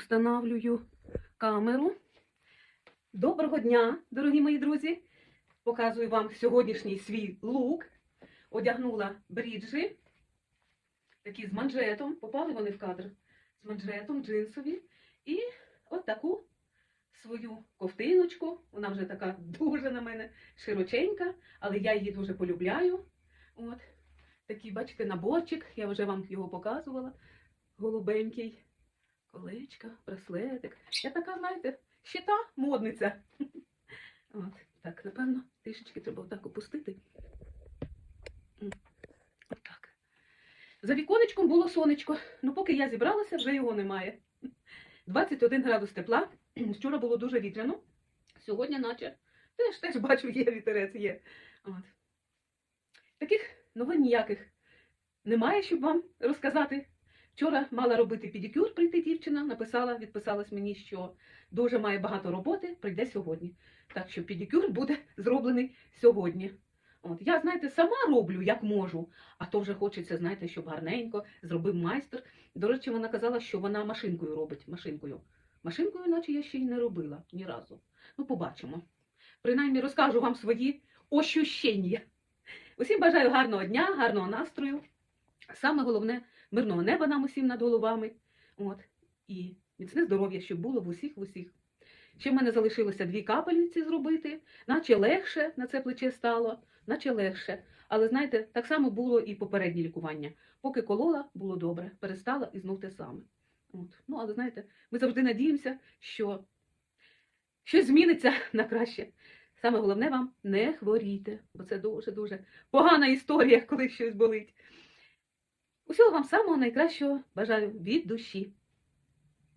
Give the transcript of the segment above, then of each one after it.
Устанавлюю камеру. Доброго дня, дорогі мої друзі! Показую вам сьогоднішній свій лук. Одягнула бріджі, такі з манжетом. Попали вони в кадр з манжетом, джинсові. І от таку свою ковтиночку. Вона вже така дуже на мене широченька, але я її дуже полюбляю. От. Такий, бачите, наборчик, я вже вам його показувала. Голубенький. Колечка, браслетик. Я така, знаєте, щита модниця. От, так, напевно, трішечки треба отак опустити. Отак. За віконечком було сонечко. Ну, поки я зібралася, вже його немає. 21 градус тепла. Вчора було дуже вітряно. Сьогодні, наче, теж теж бачу, є вітерець, є. От. Таких новин ніяких немає, щоб вам розказати. Вчора мала робити педикюр, прийти дівчина, написала, відписалась мені, що дуже має багато роботи, прийде сьогодні. Так що педикюр буде зроблений сьогодні. От я, знаєте, сама роблю, як можу, а то вже хочеться, знаєте, щоб гарненько зробив майстер. До речі, вона казала, що вона машинкою робить. Машинкою. Машинкою, наче я ще й не робила ні разу. Ну, побачимо. Принаймні розкажу вам свої ощущення. Усім бажаю гарного дня, гарного настрою. Саме головне мирного неба нам усім над головами. От. І міцне здоров'я, щоб було в усіх в усіх. Ще в мене залишилося дві капельниці зробити, наче легше на це плече стало, наче легше. Але знаєте, так само було і попереднє лікування. Поки колола, було добре, перестала і знов те саме. От. Ну, але знаєте, ми завжди надіємося, що щось зміниться на краще. Саме головне вам не хворійте, бо це дуже-дуже погана історія, коли щось болить. Усього вам самого найкращого бажаю від душі.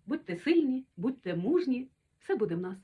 Будьте сильні, будьте мужні, все буде в нас.